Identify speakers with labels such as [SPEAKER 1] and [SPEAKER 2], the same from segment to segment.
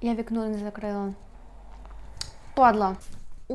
[SPEAKER 1] Я вікно не закрила. Падла.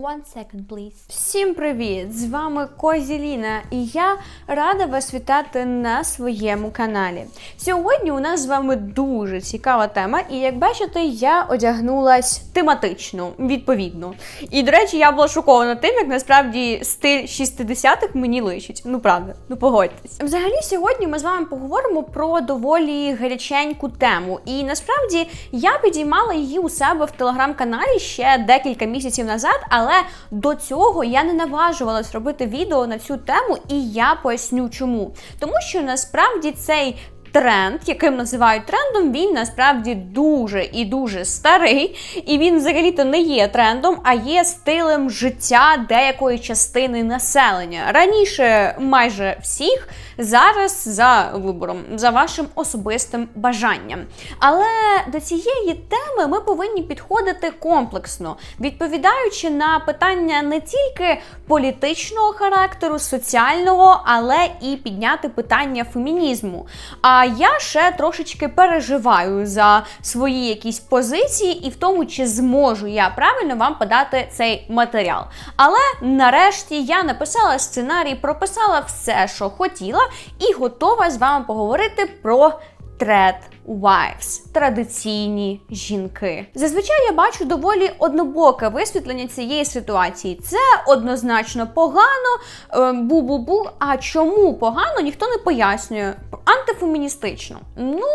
[SPEAKER 1] One second, please. Всім привіт! З вами Козіліна, і я рада вас вітати на своєму каналі. Сьогодні у нас з вами дуже цікава тема, і як бачите, я одягнулась тематично, відповідно. І, до речі, я була шокована тим, як насправді стиль 60-х мені личить. Ну правда, ну погодьтесь. Взагалі, сьогодні ми з вами поговоримо про доволі гаряченьку тему. І насправді я підіймала її у себе в телеграм-каналі ще декілька місяців назад, але до цього я не наважувалась робити відео на цю тему, і я поясню чому. Тому що насправді цей тренд, яким називають трендом, він насправді дуже і дуже старий, і він взагалі-то не є трендом, а є стилем життя деякої частини населення. Раніше майже всіх, зараз за вибором, за вашим особистим бажанням. Але до цієї теми ми повинні підходити комплексно, відповідаючи на питання не тільки політичного характеру, соціального, але і підняти питання фемінізму. А я ще трошечки переживаю за свої якісь позиції і в тому, чи зможу я правильно вам подати цей матеріал. Але нарешті я написала сценарій, прописала все, що хотіла, і готова з вами поговорити про. Тред wives – традиційні жінки. Зазвичай я бачу доволі однобоке висвітлення цієї ситуації. Це однозначно погано, е, бу-бу-бу. А чому погано, ніхто не пояснює. Антифеміністично. Ну.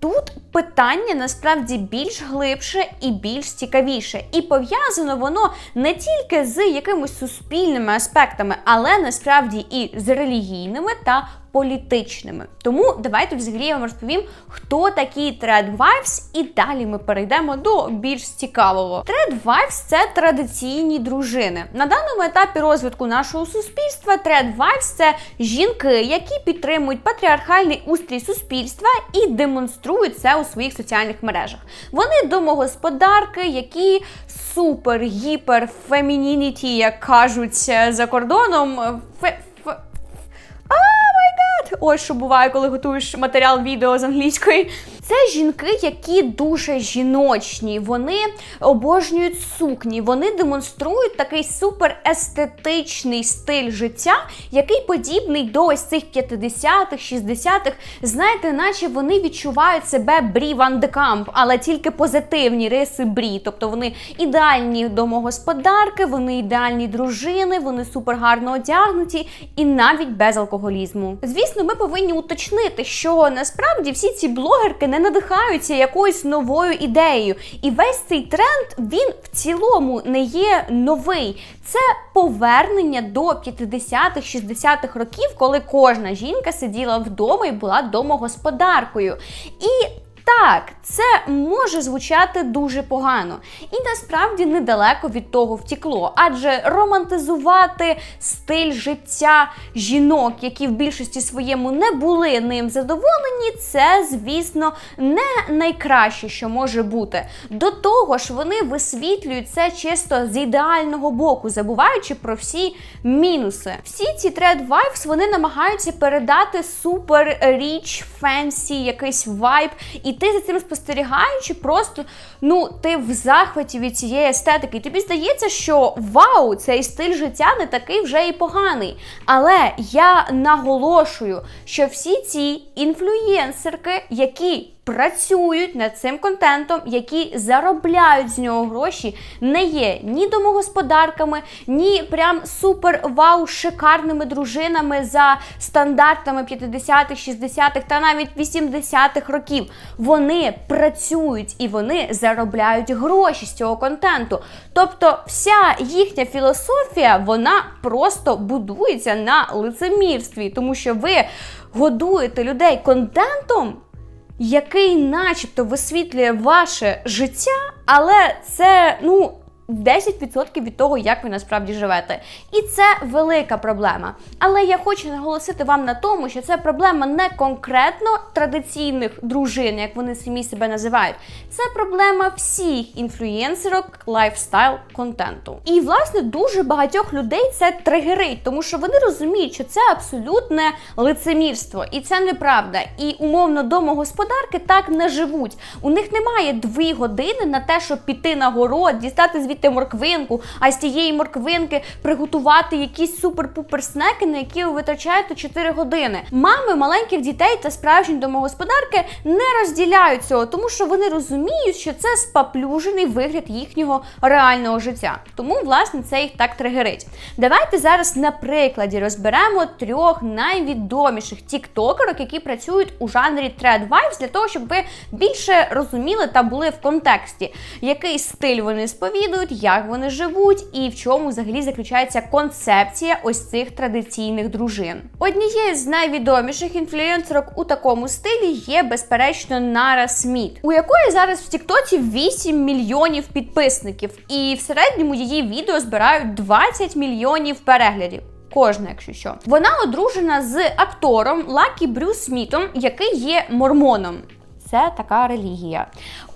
[SPEAKER 1] Тут питання насправді більш глибше і більш цікавіше. І пов'язано воно не тільки з якимись суспільними аспектами, але насправді і з релігійними та політичними. Тому давайте взагалі я вам розповім, хто такі вайвс, і далі ми перейдемо до більш цікавого. Вайвс це традиційні дружини. На даному етапі розвитку нашого суспільства вайвс це жінки, які підтримують патріархальний устрій суспільства і демонструють це у своїх соціальних мережах. Вони домогосподарки, які супер гіпер як кажуть е, за кордоном. Ось що буває, коли готуєш матеріал відео з англійської. Це жінки, які дуже жіночні. Вони обожнюють сукні, вони демонструють такий супер естетичний стиль життя, який подібний до ось цих 50-х, 60-х. Знаєте, наче вони відчувають себе брі Ван де Камп, але тільки позитивні риси брі. Тобто вони ідеальні домогосподарки, вони ідеальні дружини, вони супер гарно одягнуті і навіть без алкоголізму. Звісно, ми повинні уточнити, що насправді всі ці блогерки не надихаються якоюсь новою ідеєю. І весь цей тренд він в цілому не є новий. Це повернення до 50-х, 60-х років, коли кожна жінка сиділа вдома і була домогосподаркою. І так, це може звучати дуже погано, і насправді недалеко від того втікло, адже романтизувати стиль життя жінок, які в більшості своєму не були ним задоволені, це, звісно, не найкраще, що може бути. До того ж, вони висвітлюють це чисто з ідеального боку, забуваючи про всі мінуси. Всі ці тред вайвс вони намагаються передати супер річ, фенсі, якийсь вайб. І ти за цим спостерігаючи, просто ну ти в захваті від цієї естетики. Тобі здається, що вау, цей стиль життя не такий вже і поганий. Але я наголошую, що всі ці інфлюєнсерки, які працюють над цим контентом, які заробляють з нього гроші, не є ні домогосподарками, ні прям супер вау шикарними дружинами за стандартами 50-х, 60-х та навіть 80-х років. Вони працюють і вони заробляють гроші з цього контенту. Тобто, вся їхня філософія вона просто будується на лицемірстві, тому що ви годуєте людей контентом який начебто висвітлює ваше життя, але це, ну, 10% від того, як ви насправді живете. І це велика проблема. Але я хочу наголосити вам на тому, що це проблема не конкретно традиційних дружин, як вони самі себе називають. Це проблема всіх інфлюєнсерок лайфстайл контенту. І власне дуже багатьох людей це тригерить, тому що вони розуміють, що це абсолютне лицемірство, і це неправда. І умовно домогосподарки так не живуть. У них немає дві години на те, щоб піти на город, дістати звідти морквинку, а з тієї морквинки приготувати якісь супер-пупер снеки, на які ви витрачаєте 4 години. Мами маленьких дітей та справжні домогосподарки не розділяють цього, тому що вони розуміють, що це спаплюжений вигляд їхнього реального життя. Тому, власне, це їх так тригерить. Давайте зараз на прикладі розберемо трьох найвідоміших тіктокерок, які працюють у жанрі Thread Vibes, для того, щоб ви більше розуміли та були в контексті, який стиль вони сповідують, як вони живуть і в чому взагалі заключається концепція ось цих традиційних дружин. Однією з найвідоміших інфлюенсерок у такому стилі є, безперечно, Нара Сміт, у якої зараз в Тіктоці 8 мільйонів підписників, і в середньому її відео збирають 20 мільйонів переглядів. Кожна, якщо що, вона одружена з актором Лакі Брюс Смітом, який є мормоном. Це така релігія.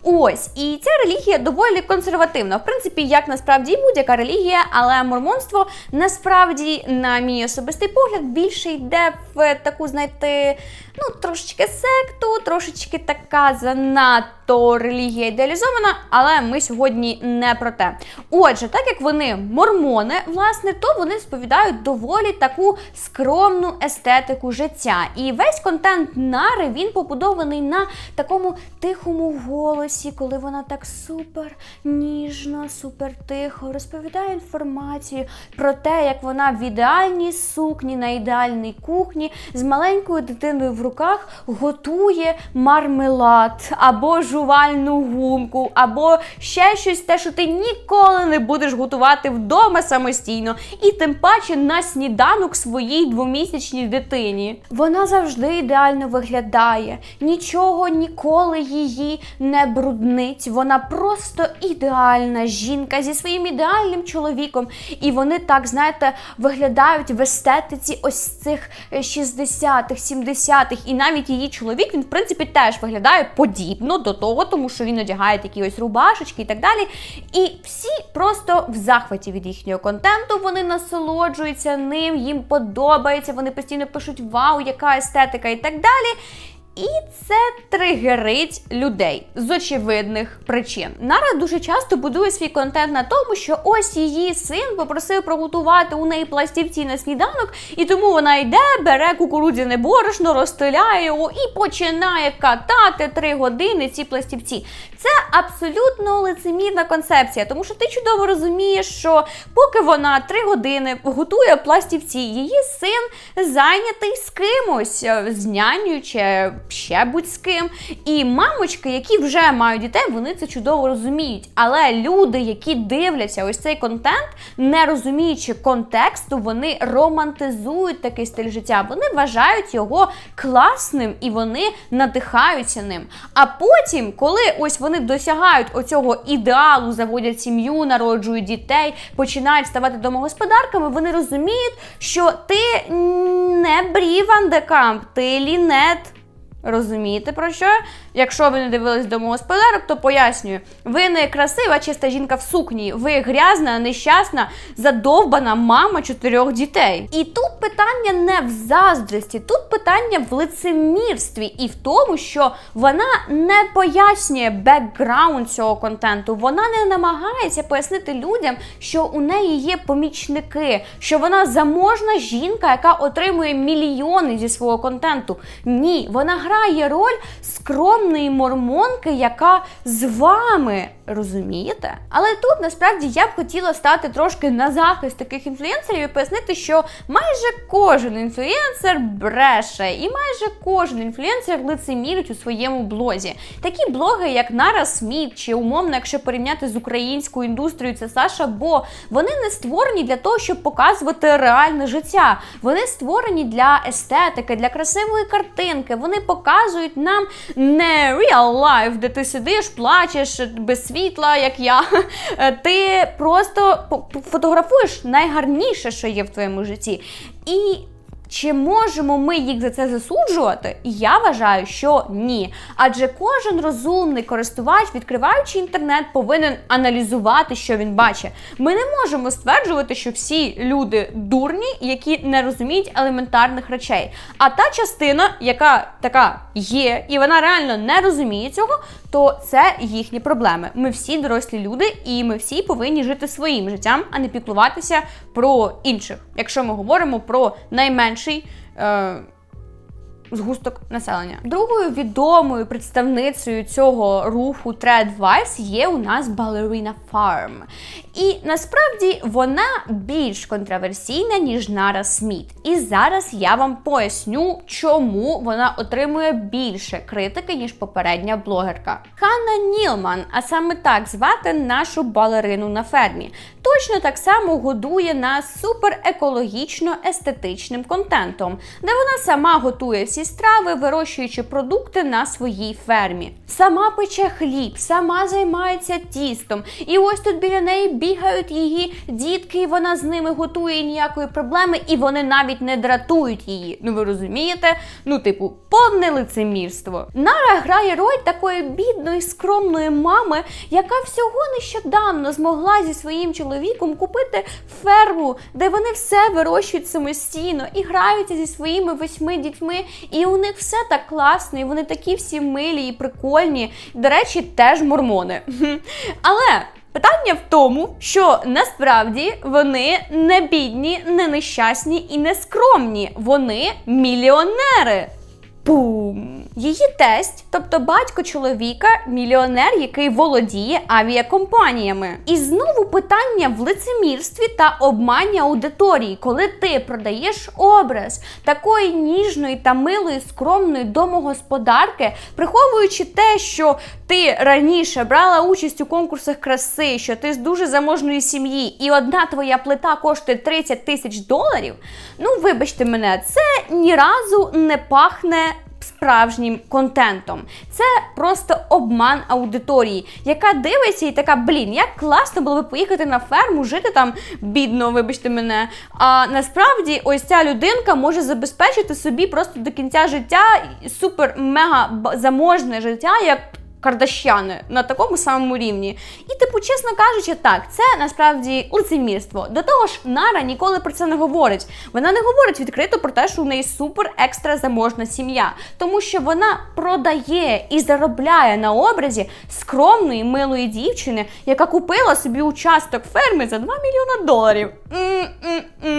[SPEAKER 1] Ось, і ця релігія доволі консервативна. В принципі, як насправді будь-яка релігія, але мормонство насправді, на мій особистий погляд, більше йде в таку, знаєте, ну, трошечки секту, трошечки така занадто релігія ідеалізована, але ми сьогодні не про те. Отже, так як вони мормони, власне, то вони сповідають доволі таку скромну естетику життя. І весь контент Нари він побудований на такому тихому голосі, коли вона так супер ніжно, супер тихо розповідає інформацію про те, як вона в ідеальній сукні на ідеальній кухні з маленькою дитиною в руках готує мармелад або жувальну гумку, або ще щось те, що ти ніколи не будеш готувати вдома самостійно, і тим паче на сніданок своїй двомісячній дитині. Вона завжди ідеально виглядає, нічого ніколи її не бруднить. Вона просто ідеальна жінка зі своїм ідеальним чоловіком. І вони так, знаєте, виглядають в естетиці ось цих е, 60-х, 70-х. І навіть її чоловік, він, в принципі, теж виглядає подібно до того, тому що він одягає такі ось рубашечки і так далі. І всі просто в захваті від їхнього контенту, вони насолоджуються ним, їм подобається, вони постійно пишуть вау, яка естетика і так далі. І це тригерить людей з очевидних причин. Нара дуже часто будує свій контент на тому, що ось її син попросив приготувати у неї пластівці на сніданок, і тому вона йде, бере кукурудзяне борошно, розстеляє його і починає катати три години ці пластівці. Це абсолютно лицемірна концепція, тому що ти чудово розумієш, що поки вона три години готує пластівці, її син зайнятий з кимось, е, з нянею чи ще будь з ким. І мамочки, які вже мають дітей, вони це чудово розуміють. Але люди, які дивляться ось цей контент, не розуміючи контексту, вони романтизують такий стиль життя. Вони вважають його класним і вони надихаються ним. А потім, коли ось вони досягають оцього ідеалу, заводять сім'ю, народжують дітей, починають ставати домогосподарками, вони розуміють, що ти не Брі Ван Камп, ти лінет. Розумієте про що? Якщо ви не дивились домогосподарок, то пояснюю. Ви не красива, чиста жінка в сукні. Ви грязна, нещасна, задовбана мама чотирьох дітей. І тут питання не в заздрості, тут питання в лицемірстві і в тому, що вона не пояснює бекграунд цього контенту. Вона не намагається пояснити людям, що у неї є помічники, що вона заможна жінка, яка отримує мільйони зі свого контенту. Ні, вона грає роль скромної мормонки, яка з вами. Розумієте? Але тут насправді я б хотіла стати трошки на захист таких інфлюенсерів і пояснити, що майже кожен інфлюенсер бреше, і майже кожен інфлюенсер лицемірить у своєму блозі. Такі блоги, як Нара Сміт, чи умовно, якщо порівняти з українською індустрією, це Саша Бо, вони не створені для того, щоб показувати реальне життя. Вони створені для естетики, для красивої картинки. Вони показують показують нам не real life, де ти сидиш, плачеш без світла, як я. Ти просто фотографуєш найгарніше, що є в твоєму житті. І чи можемо ми їх за це засуджувати? Я вважаю, що ні. Адже кожен розумний користувач, відкриваючи інтернет, повинен аналізувати, що він бачить. Ми не можемо стверджувати, що всі люди дурні, які не розуміють елементарних речей. А та частина, яка така є, і вона реально не розуміє цього, то це їхні проблеми. Ми всі дорослі люди, і ми всі повинні жити своїм життям, а не піклуватися про інших. Якщо ми говоримо про найменший. Е- Згусток населення. Другою відомою представницею цього руху Threadwise є у нас Ballerina Farm. І насправді вона більш контроверсійна, ніж Нара Сміт. І зараз я вам поясню, чому вона отримує більше критики, ніж попередня блогерка. Ханна Нілман, а саме так звати нашу балерину на фермі, точно так само годує нас супер екологічно естетичним контентом, де вона сама готує всі страви, вирощуючи продукти на своїй фермі. Сама пече хліб, сама займається тістом. І ось тут біля неї бігають її дітки, і вона з ними готує ніякої проблеми, і вони навіть не дратують її. Ну ви розумієте? Ну, типу, повне лицемірство. Нара грає роль такої бідної, скромної мами, яка всього нещодавно змогла зі своїм чоловіком купити ферму, де вони все вирощують самостійно і граються зі своїми восьми дітьми. І у них все так класно, і вони такі всі милі і прикольні. До речі, теж мормони. Але. Питання в тому, що насправді вони не бідні, не нещасні і не скромні. Вони мільйонери. Пум! Її тесть, тобто батько чоловіка, мільйонер, який володіє авіакомпаніями. І знову питання в лицемірстві та обмані аудиторії, коли ти продаєш образ такої ніжної та милої скромної домогосподарки, приховуючи те, що ти раніше брала участь у конкурсах краси, що ти з дуже заможної сім'ї, і одна твоя плита коштує 30 тисяч доларів. Ну, вибачте мене, це ні разу не пахне справжнім контентом. Це просто обман аудиторії, яка дивиться і така, блін, як класно було би поїхати на ферму, жити там бідно, вибачте мене. А насправді, ось ця людинка може забезпечити собі просто до кінця життя супер-мега заможне життя, як. Кардашяни на такому самому рівні. І, типу, чесно кажучи, так, це насправді лицемірство. До того ж, Нара ніколи про це не говорить. Вона не говорить відкрито про те, що у неї супер екстра заможна сім'я, тому що вона продає і заробляє на образі скромної милої дівчини, яка купила собі участок ферми за 2 мільйона доларів. М-м-м.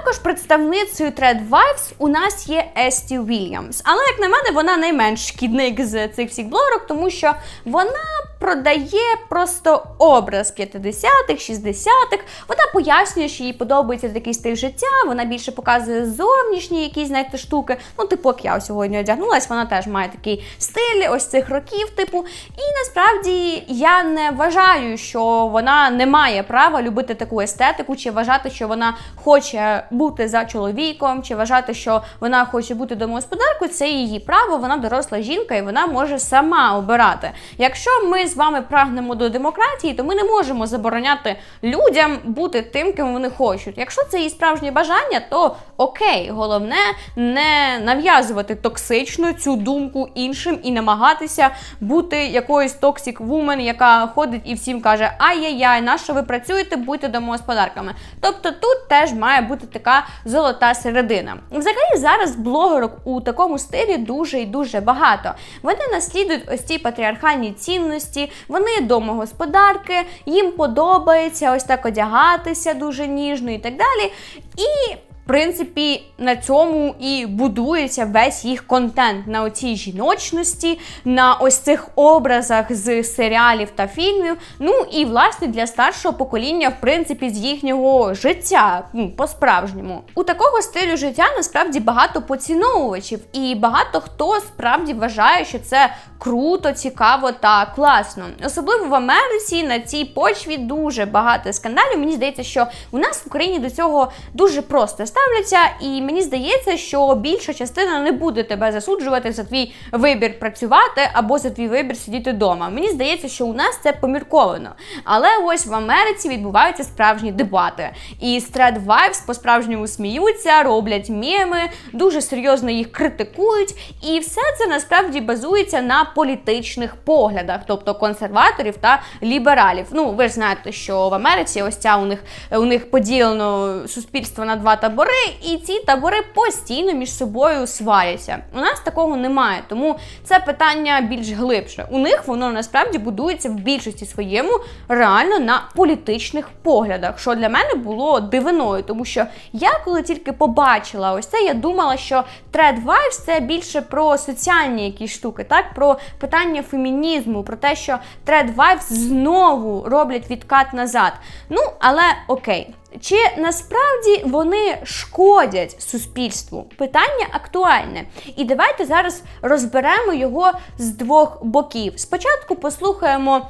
[SPEAKER 1] Також представницею Threadwives у нас є Есті Вільямс. Але, як на мене, вона найменш шкідник з цих всіх блогерок, тому що вона продає просто образ 50-х, 60-х. Вона пояснює, що їй подобається такий стиль життя, вона більше показує зовнішні якісь, знаєте, штуки. Ну, типу, як я сьогодні одягнулась, вона теж має такий стиль ось цих років, типу. І насправді я не вважаю, що вона не має права любити таку естетику, чи вважати, що вона хоче бути за чоловіком, чи вважати, що вона хоче бути домогосподаркою. Це її право, вона доросла жінка, і вона може сама обирати. Якщо ми з вами прагнемо до демократії, то ми не можемо забороняти людям бути тим, ким вони хочуть. Якщо це її справжнє бажання, то окей, головне не нав'язувати токсично цю думку іншим і намагатися бути якоюсь токсик вумен, яка ходить і всім каже: Ай-яй-яй, на що ви працюєте, будьте домогосподарками. Тобто тут теж має бути така золота середина. Взагалі зараз блогерок у такому стилі дуже і дуже багато. Вони наслідують ось ці патріархальні цінності, вони домогосподарки, їм подобається ось так одягатися дуже ніжно і так далі. І принципі, на цьому і будується весь їх контент на оцій жіночності, на ось цих образах з серіалів та фільмів. Ну і власне для старшого покоління, в принципі, з їхнього життя ну, по-справжньому. У такого стилю життя насправді багато поціновувачів, і багато хто справді вважає, що це круто, цікаво та класно. Особливо в Америці на цій почві дуже багато скандалів. Мені здається, що у нас в Україні до цього дуже просто. Ставляться, і мені здається, що більша частина не буде тебе засуджувати за твій вибір працювати або за твій вибір сидіти вдома. Мені здається, що у нас це помірковано. Але ось в Америці відбуваються справжні дебати. І Thread Vibes по-справжньому сміються, роблять меми, дуже серйозно їх критикують. І все це насправді базується на політичних поглядах, тобто консерваторів та лібералів. Ну, ви ж знаєте, що в Америці ось ця у них у них поділено суспільство на два табори, і ці табори постійно між собою сваряться. У нас такого немає, тому це питання більш глибше. У них воно насправді будується в більшості своєму реально на політичних поглядах, що для мене було дивиною, тому що я коли тільки побачила ось це, я думала, що Thread Vibes – це більше про соціальні якісь штуки, так про питання фемінізму, про те, що Thread Vibes знову роблять відкат назад. Ну, але окей. Чи насправді вони шкодять суспільству? Питання актуальне. І давайте зараз розберемо його з двох боків. Спочатку послухаємо.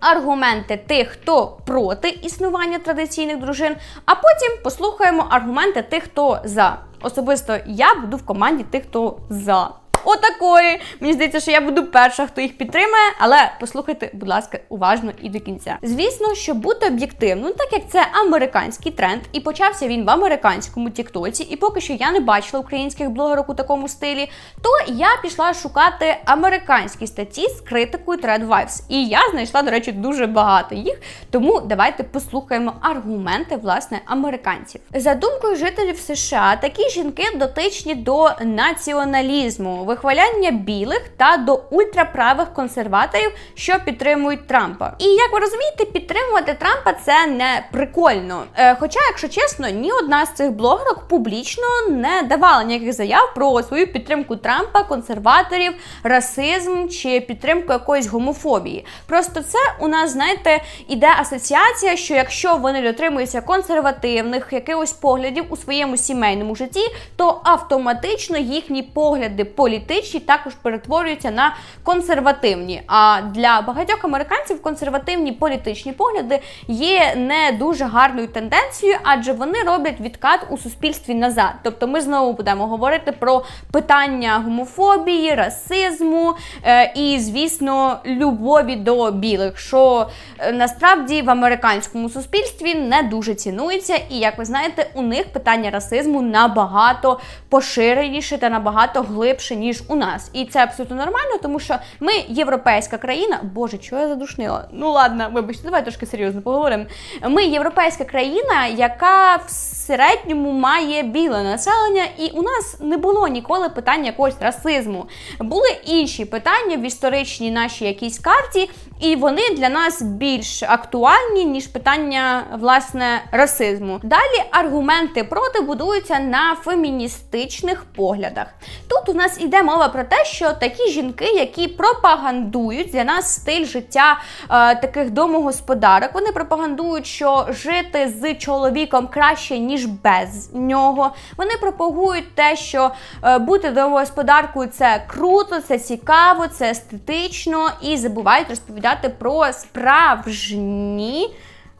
[SPEAKER 1] Аргументи тих, хто проти існування традиційних дружин, а потім послухаємо аргументи тих, хто за. Особисто я буду в команді тих, хто за. Отакої. Мені здається, що я буду перша, хто їх підтримає, але послухайте, будь ласка, уважно і до кінця. Звісно, що бути об'єктивним, так як це американський тренд, і почався він в американському тіктоці, і поки що я не бачила українських блогерок у такому стилі, то я пішла шукати американські статті з критикою Thread Vibes. І я знайшла, до речі, дуже багато їх. Тому давайте послухаємо аргументи власне американців. За думкою жителів США, такі жінки дотичні до націоналізму вихваляння білих та до ультраправих консерваторів, що підтримують Трампа. І як ви розумієте, підтримувати Трампа це не прикольно. Е, хоча, якщо чесно, ні одна з цих блогерок публічно не давала ніяких заяв про свою підтримку Трампа, консерваторів, расизм чи підтримку якоїсь гомофобії. Просто це у нас, знаєте, іде асоціація, що якщо вони дотримуються консервативних якихось поглядів у своєму сімейному житті, то автоматично їхні погляди політичні політичні також перетворюються на консервативні. А для багатьох американців консервативні політичні погляди є не дуже гарною тенденцією, адже вони роблять відкат у суспільстві назад. Тобто ми знову будемо говорити про питання гомофобії, расизму е, і, звісно, любові до білих, що е, насправді в американському суспільстві не дуже цінується. І як ви знаєте, у них питання расизму набагато поширеніше та набагато глибше ніж у нас. І це абсолютно нормально, тому що ми європейська країна. Боже, чого я задушнила? Ну ладно, вибачте, давай трошки серйозно поговоримо. Ми європейська країна, яка в середньому має біле населення, і у нас не було ніколи питання якогось расизму. Були інші питання в історичній нашій якійсь карті, і вони для нас більш актуальні, ніж питання власне расизму. Далі аргументи проти будуються на феміністичних поглядах. Тут у нас іде мова про те, що такі жінки, які пропагандують для нас стиль життя е, таких домогосподарок, вони пропагандують, що жити з чоловіком краще ніж без нього. Вони пропагують те, що е, бути домогосподаркою це круто, це цікаво, це естетично, і забувають розповідати про справжні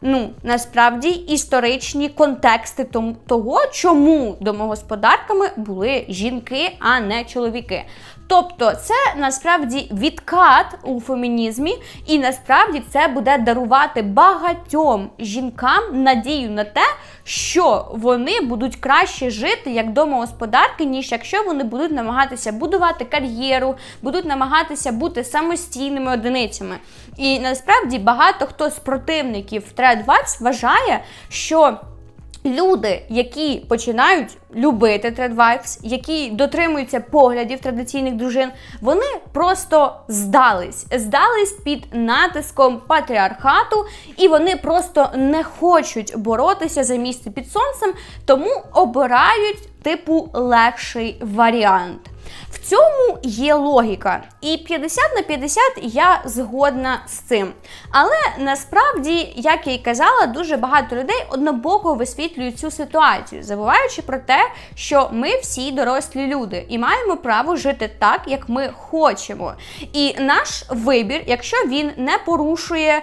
[SPEAKER 1] ну насправді історичні контексти того, чому домогосподарками були жінки, а не чоловіки. Тобто це насправді відкат у фемінізмі, і насправді це буде дарувати багатьом жінкам надію на те, що вони будуть краще жити як домогосподарки, ніж якщо вони будуть намагатися будувати кар'єру, будуть намагатися бути самостійними одиницями. І насправді багато хто з противників Thread Vibes вважає, що Люди, які починають любити тредвайфс, які дотримуються поглядів традиційних дружин, вони просто здались, здались під натиском патріархату, і вони просто не хочуть боротися за місце під сонцем, тому обирають типу легший варіант. В цьому є логіка. І 50 на 50 я згодна з цим. Але насправді, як я й казала, дуже багато людей однобоко висвітлюють цю ситуацію, забуваючи про те, що ми всі дорослі люди і маємо право жити так, як ми хочемо. І наш вибір, якщо він не порушує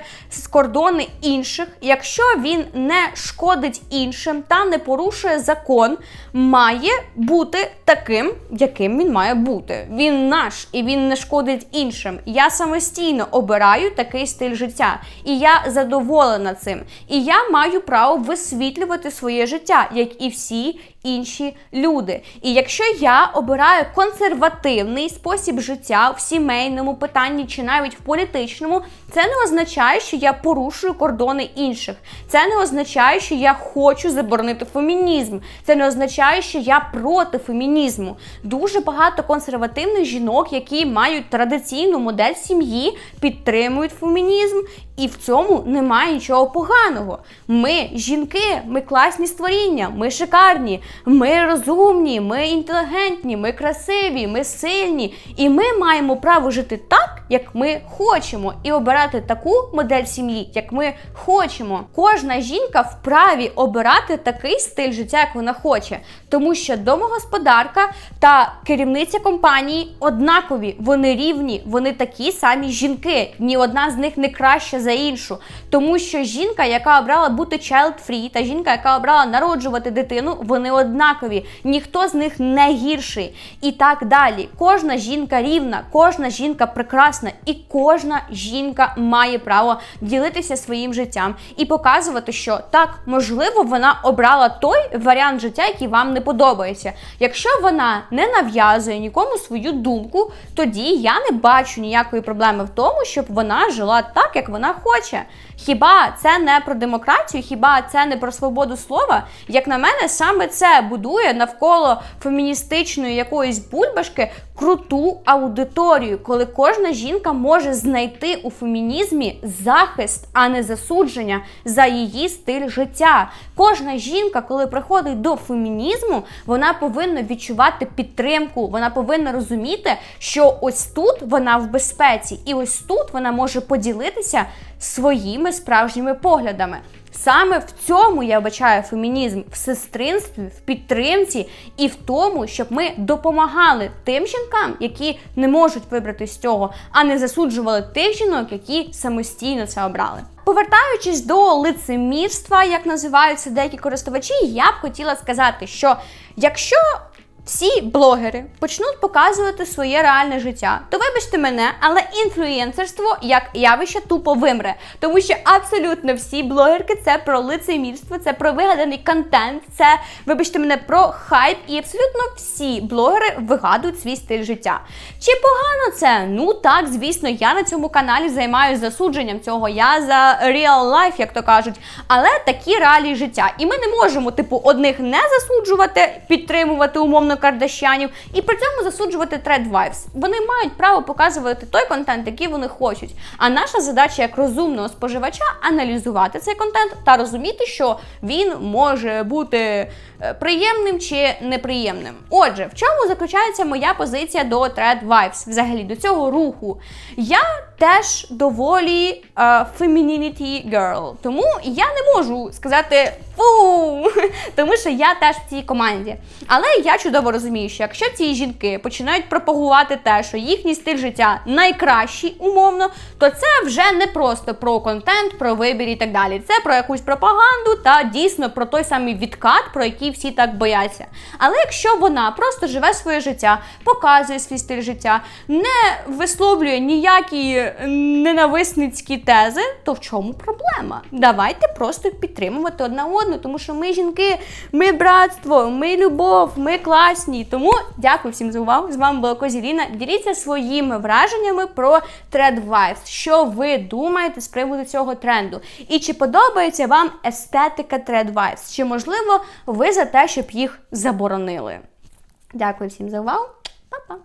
[SPEAKER 1] кордони інших, якщо він не шкодить іншим та не порушує закон, має бути таким, яким він має бути. Він наш і він не шкодить іншим. Я самостійно обираю такий стиль життя, і я задоволена цим. І я маю право висвітлювати своє життя, як і всі інші люди. І якщо я обираю консервативний спосіб життя в сімейному питанні чи навіть в політичному, це не означає, що я порушую кордони інших. Це не означає, що я хочу заборонити фемінізм. Це не означає, що я проти фемінізму. Дуже багато консервативних жінок, які мають традиційну модель сім'ї, підтримують фемінізм. І в цьому немає нічого поганого. Ми жінки, ми класні створіння, ми шикарні, ми розумні, ми інтелігентні, ми красиві, ми сильні. І ми маємо право жити так, як ми хочемо, і обирати таку модель сім'ї, як ми хочемо. Кожна жінка вправі обирати такий стиль життя, як вона хоче, тому що домогосподарка та керівниця компанії однакові, вони рівні, вони такі самі жінки. Ні одна з них не краща за іншу. Тому що жінка, яка обрала бути child-free, та жінка, яка обрала народжувати дитину, вони однакові. Ніхто з них не гірший. І так далі. Кожна жінка рівна, кожна жінка прекрасна, і кожна жінка має право ділитися своїм життям і показувати, що так, можливо, вона обрала той варіант життя, який вам не подобається. Якщо вона не нав'язує нікому свою думку, тоді я не бачу ніякої проблеми в тому, щоб вона жила так, як вона хоче. Хіба це не про демократію? Хіба це не про свободу слова? Як на мене, саме це будує навколо феміністичної якоїсь бульбашки круту аудиторію, коли кожна жінка може знайти у фемінізмі захист, а не засудження за її стиль життя. Кожна жінка, коли приходить до фемінізму, вона повинна відчувати підтримку, вона повинна розуміти, що ось тут вона в безпеці, і ось тут вона може поділитися своїми справжніми поглядами. Саме в цьому я бачаю фемінізм в сестринстві, в підтримці і в тому, щоб ми допомагали тим жінкам, які не можуть вибрати з цього, а не засуджували тих жінок, які самостійно це обрали. Повертаючись до лицемірства, як називаються деякі користувачі, я б хотіла сказати, що якщо всі блогери почнуть показувати своє реальне життя, то вибачте мене, але інфлюєнсерство як явище тупо вимре. Тому що абсолютно всі блогерки це про лицемірство, це про вигаданий контент, це, вибачте мене, про хайп, і абсолютно всі блогери вигадують свій стиль життя. Чи погано це? Ну так, звісно, я на цьому каналі займаюся засудженням цього. Я за real life, як то кажуть, але такі реалії життя. І ми не можемо, типу, одних не засуджувати, підтримувати умовно кардашянів, і при цьому засуджувати тред вайвс. Вони мають право показувати той контент, який вони хочуть. А наша задача як розумного споживача аналізувати цей контент та розуміти, що він може бути е, приємним чи неприємним. Отже, в чому заключається моя позиція до Thread Vibes, взагалі до цього руху? Я теж доволі uh, femininity girl, тому я не можу сказати фу, тому що я теж в цій команді. Але я чудово розумію, що якщо ці жінки починають пропагувати те, що їхній стиль життя найкращий умовно, то це вже не просто про контент, про вибір і так далі. Це про якусь пропаганду та дійсно про той самий відкат, про який всі так бояться. Але якщо вона просто живе своє життя, показує свій стиль життя, не висловлює ніякі ненависницькі тези, то в чому проблема? Давайте просто підтримувати одна одну, тому що ми жінки, ми братство, ми любов, ми класні. Тому дякую всім за увагу. З вами була Козіліна. Діліться своїми враженнями про тренд Vibes. Що ви думаєте з приводу цього тренду? І чи подобається вам естетика тренд Чи можливо ви за те, щоб їх заборонили? Дякую всім за увагу. Па-па!